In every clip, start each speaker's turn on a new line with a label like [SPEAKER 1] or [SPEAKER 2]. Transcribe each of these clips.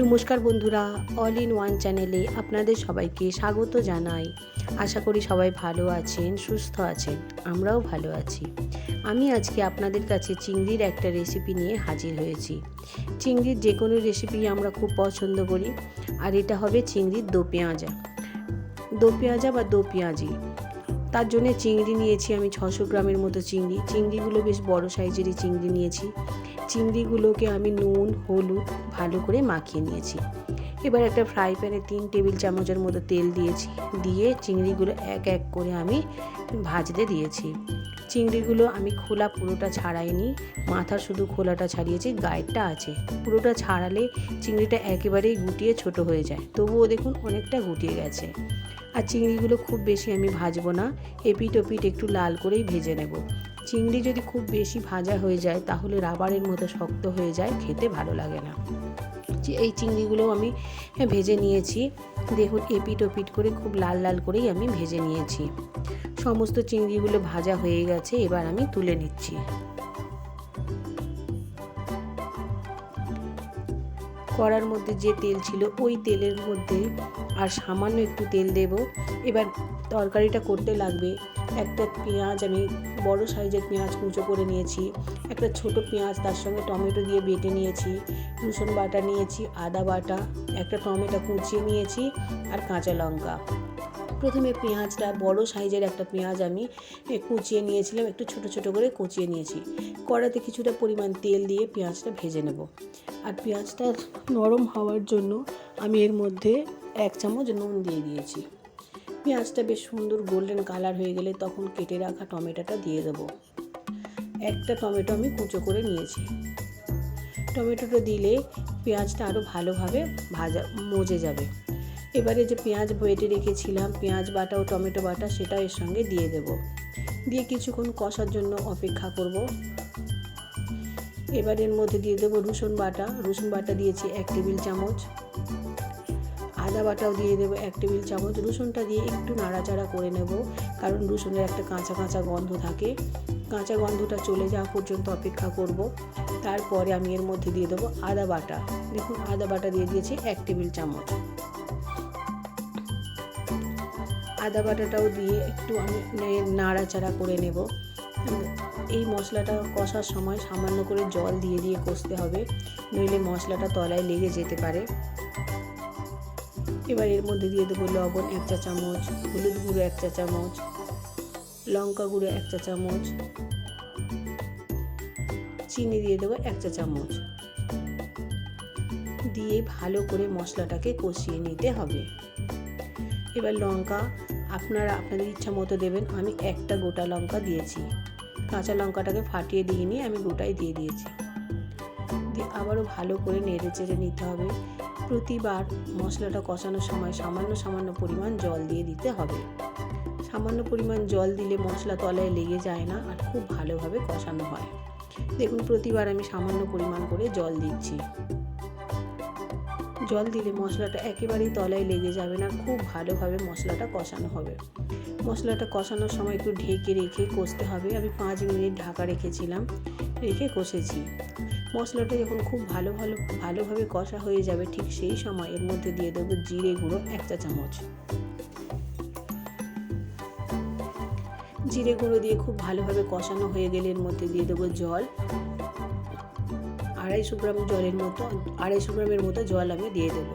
[SPEAKER 1] নমস্কার বন্ধুরা all in one চ্যানেলে আপনাদের সবাইকে স্বাগত জানাই। আশা করি সবাই ভালো আছেন, সুস্থ আছেন, আমরাও ভালো আছি। আমি আজকে আপনাদের কাছে চিংড়ির একটা রেসিপি নিয়ে হাজির হয়েছি। চিংড়ির যে কোনো রেসিপি আমরা খুব পছন্দ করি, আর এটা হবে চিংড়ির দো পেঁয়াজা। দো পেঁয়াজা বা দো পেঁয়াজি তার জন্য চিংড়ি নিয়েছি আমি ছশো গ্রামের মতো চিংড়ি। চিংড়িগুলো বেশ বড় সাইজেরই চিংড়ি নিয়েছি। চিংড়িগুলোকে আমি নুন, হলুদ ভালো করে মাখিয়ে নিয়েছি। এবার একটা ফ্রাই প্যানে তিন টেবিল চামচের মতো তেল দিয়েছি। দিয়ে চিংড়িগুলো এক এক করে আমি ভাজতে দিয়েছি। চিংড়িগুলো আমি খোলা পুরোটা ছাড়াইনি। মাথা শুধু খোলাটা ছাড়িয়েছি, গায়েরটা আছে। পুরোটা ছাড়ালে চিংড়িটা একেবারেই গুটিয়ে ছোট হয়ে যায়। তবুও দেখুন অনেকটা গুটিয়ে গেছে। আর চিংড়িগুলো খুব বেশি আমি ভাজবো না। এপিট ওপিট একটু লাল করেই ভেজে নেব। চিংড়ি যদি খুব বেশি ভাজা হয়ে যায়, তাহলে রাবারের মতো শক্ত হয়ে যায়, খেতে ভালো লাগে না। এই চিংড়িগুলো আমি ভেজে নিয়েছি। দেখুন, এপিট ওপিট করে খুব লাল লাল করেই আমি ভেজে নিয়েছি। সমস্ত চিংড়িগুলো ভাজা হয়ে গেছে, এবার আমি তুলে নিচ্ছি। কড়ার মধ্যে যে তেল ছিল, ওই তেলের মধ্যে আর সামান্য একটু তেল দেব। এবার তরকারিটা করতে লাগবে একটা পেঁয়াজ, আমি বড় সাইজের পেঁয়াজ কুচো করে নিয়েছি, একটা ছোট পেঁয়াজ তার সঙ্গে টমেটো দিয়ে বেটে নিয়েছি, রসুন বাটা নিয়েছি, আদা বাটা, একটা টমেটো কুচিয়ে নিয়েছি আর কাঁচা লঙ্কা। প্রথমে পেঁয়াজটা বড় সাইজের একটা পেঁয়াজ আমি কুচিয়ে নিয়েছিলাম, একটু ছোট ছোট করে কুচিয়ে নিয়েছি। কড়াতে কিছুটা পরিমাণ তেল দিয়ে পেঁয়াজটা ভেজে নেব। আর পেঁয়াজটা নরম হওয়ার জন্য আমি এর মধ্যে এক চামচ নুন দিয়ে দিয়েছি। পেঁয়াজটা বেশ সুন্দর গোল্ডেন কালার হয়ে গেলে তখন কেটে রাখা টমেটোটা দিয়ে দেবো। একটা টমেটো আমি কুচো করে নিয়েছি। টমেটোটা দিলে পেঁয়াজটা আরও ভালোভাবে ভাজা, মজে যাবে। এবারে যে পেঁয়াজ বেটে রেখেছিলাম, পেঁয়াজ বাটা ও টমেটো বাটা সেটা এর সঙ্গে দিয়ে দেব। দিয়ে কিছুক্ষণ কষার জন্য অপেক্ষা করব। এবার এর মধ্যে দিয়ে দেবো রসুন বাটা। রসুন বাটা দিয়েছি এক টেবিল চামচ। আদা বাটাও দিয়ে দেবো এক টেবিল চামচ। রসুনটা দিয়ে একটু নাড়াচাড়া করে নেব, কারণ রসুনের একটা কাঁচা কাঁচা গন্ধ থাকে। কাঁচা গন্ধটা চলে যাওয়া পর্যন্ত অপেক্ষা করব। তারপরে আমি এর মধ্যে দিয়ে দেবো আদা বাটা। দেখুন, আদা বাটা দিয়ে দিয়েছি এক টেবিল চামচ। আদা বাটাটাও দিয়ে একটু আমি নাড়াচাড়া করে নেব। এই মশলাটা কষার সময় সামান্য করে জল দিয়ে দিয়ে কষতে হবে, নইলে মশলাটা তলায় লেগে যেতে পারে। এবার এর মধ্যে দিয়ে দেবো লবণ এক চা চামচ, হলুদ গুঁড়ো এক চা চামচ, লঙ্কা গুঁড়ো এক চা চামচ, চিনি দিয়ে দেবো এক চা চামচ। দিয়ে ভালো করে মশলাটাকে কষিয়ে নিতে হবে। এবার লঙ্কা আপনারা আপনাদের ইচ্ছা মতো দেবেন, আমি একটা গোটা লঙ্কা দিয়েছি। কাঁচা লঙ্কাটাকে ফাটিয়ে দিয়ে নিয়ে আমি গোটাই দিয়ে দিয়েছি। দিয়ে আবারও ভালো করে নেড়ে চেড়ে নিতে হবে। প্রতিবার মশলাটা কষানোর সময় সামান্য সামান্য পরিমাণ জল দিয়ে দিতে হবে। সামান্য পরিমাণ জল দিলে মশলা তলায় লেগে যায় না আর খুব ভালোভাবে কষানো হয়। দেখুন, প্রতিবার আমি সামান্য পরিমাণ করে জল দিচ্ছি। জল দিলে মশলাটা একেবারেই তলায় লেগে যাবে না, খুব ভালোভাবে মশলাটা কষানো হবে। মশলাটা কষানোর সময় একটু ঢেকে রেখে কষতে হবে। আমি পাঁচ মিনিট ঢাকা রেখেছিলাম, রেখে কষেছি। মশলাটা যখন খুব ভালো ভালো, ভালোভাবে কষা হয়ে যাবে, ঠিক সেই সময় এর মধ্যে দিয়ে দেবো জিরে গুঁড়ো এক চা চামচ। জিরে গুঁড়ো দিয়ে খুব ভালোভাবে কষানো হয়ে গেলে এর মধ্যে দিয়ে দেবো জল। আড়াইশো গ্রাম জলের মতো, আড়াইশো গ্রামের মতো জল আমি দিয়ে দেবো।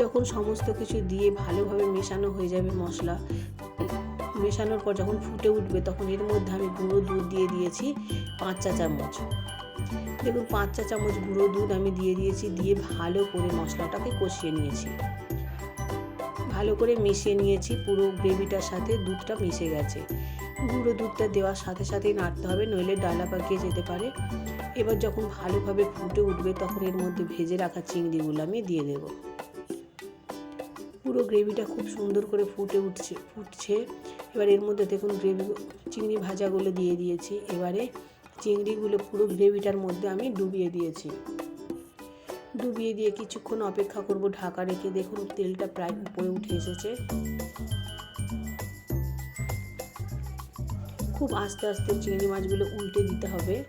[SPEAKER 1] যখন সমস্ত কিছু দিয়ে ভালোভাবে মেশানো হয়ে যাবে মশলা, মেশানোর পর যখন ফুটে উঠবে তখন এর মধ্যে আমি গুঁড়ো দুধ দিয়ে দিয়েছি পাঁচ চা চামচ। দেখুন, পাঁচ চা চামচ গুঁড়ো দুধ আমি দিয়ে দিয়েছি, দিয়ে ভালো করে মশলাটাকে কষিয়ে নিয়েছি। ভালো করে মিশিয়ে নিয়েছি, পুরো গ্রেভিটার সাথে দুধটা মিশে গেছে। গুঁড়ো দুধটা দেওয়ার সাথে সাথেই নাড়তে হবে, নইলে ডালা পাকিয়ে যেতে পারে। এবার যখন ভালোভাবে ফুটে উঠবে, তখন এর মধ্যে ভেজে রাখা চিংড়িগুলো আমি দিয়ে দেব। পুরো গ্রেভিটা খুব সুন্দর করে ফুটে উঠছে, ফুটছে। এবার এর মধ্যে দেখুন গ্রেভি, চিংড়ি ভাজাগুলো দিয়ে দিয়েছি। এবারে চিংড়িগুলো পুরো গ্রেভিটার মধ্যে আমি ডুবিয়ে দিয়েছি। ডুবিয়ে দিয়ে কিছুক্ষণ অপেক্ষা করব ঢাকা রেখে। দেখুন তেলটা প্রায় উপরে উঠে এসেছে। খুব আস্তে আস্তে চিংড়ি মাছগুলো উল্টে দিতে হবে।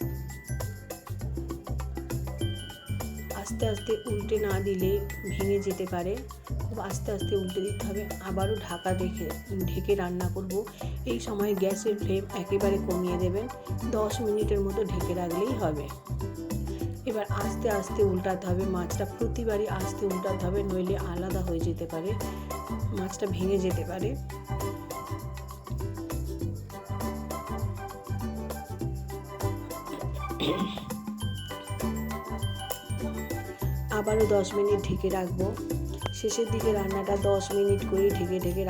[SPEAKER 1] আস্তে আস্তে উল্টে না দিলে ভেঙে যেতে পারে। খুব আস্তে আস্তে উল্টে দিতে হবে। আবারও ঢাকা রেখে ঢেকে রান্না করব। এই সময় গ্যাসের ফ্লেম একেবারে কমিয়ে দেবেন। দশ মিনিটের মতো ঢেকে রাখলেই হবে। এবার আস্তে আস্তে উল্টাতে হবে। মাছটা প্রতিবারই আস্তে উল্টাতে হবে, নইলে আলাদা হয়ে যেতে পারে। মাছটা ভেঙে যেতে পারে। আবারও দশ মিনিট ঢেকে রাখব। শেষের দিকে রান্নাটা দশ মিনিট করে ঢেকে ঢেকে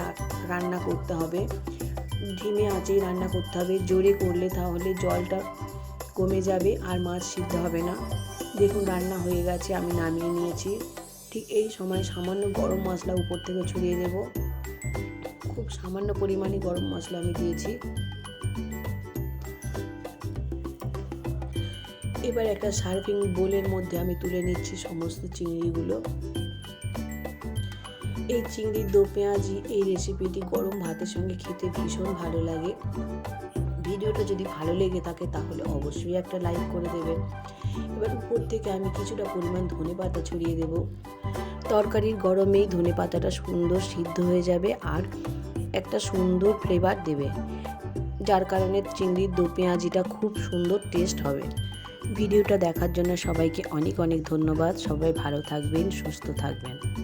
[SPEAKER 1] রান্না করতে হবে। ধিমে আঁচেই রান্না করতে হবে। জোরে করলে তাহলে জলটা কমে যাবে আর মাছ সিদ্ধ হবে না। দেখুন রান্না হয়ে গেছে, আমি নামিয়ে নিয়েছি। ঠিক এই সময় সামান্য গরম মশলা উপর থেকে ছড়িয়ে দেব। খুব সামান্য পরিমাণে গরম মশলা আমি দিয়েছি। এবার একটা সার্ভিং বোলের মধ্যে আমি তুলে নিচ্ছি সমস্ত চিংড়িগুলো। এই চিংড়ির দো পেঁয়াজি, এই রেসিপিটি গরম ভাতের সঙ্গে খেতে ভীষণ ভালো লাগে। ভিডিওটা যদি ভালো লেগে থাকে তাহলে অবশ্যই একটা লাইক করে দেবেন। এবার উপর থেকে আমি কিছুটা পরিমাণ ধনে পাতা ছড়িয়ে দেব। তরকারির গরমেই ধনে পাতাটা সুন্দর সিদ্ধ হয়ে যাবে আর একটা সুন্দর ফ্লেভার দেবে, যার কারণে চিংড়ির দো পেঁয়াজিটা খুব সুন্দর টেস্ট হবে। ভিডিওটা দেখার জন্য সবাইকে অনেক অনেক ধন্যবাদ। সবাই ভালো থাকবেন সুস্থ থাকবেন।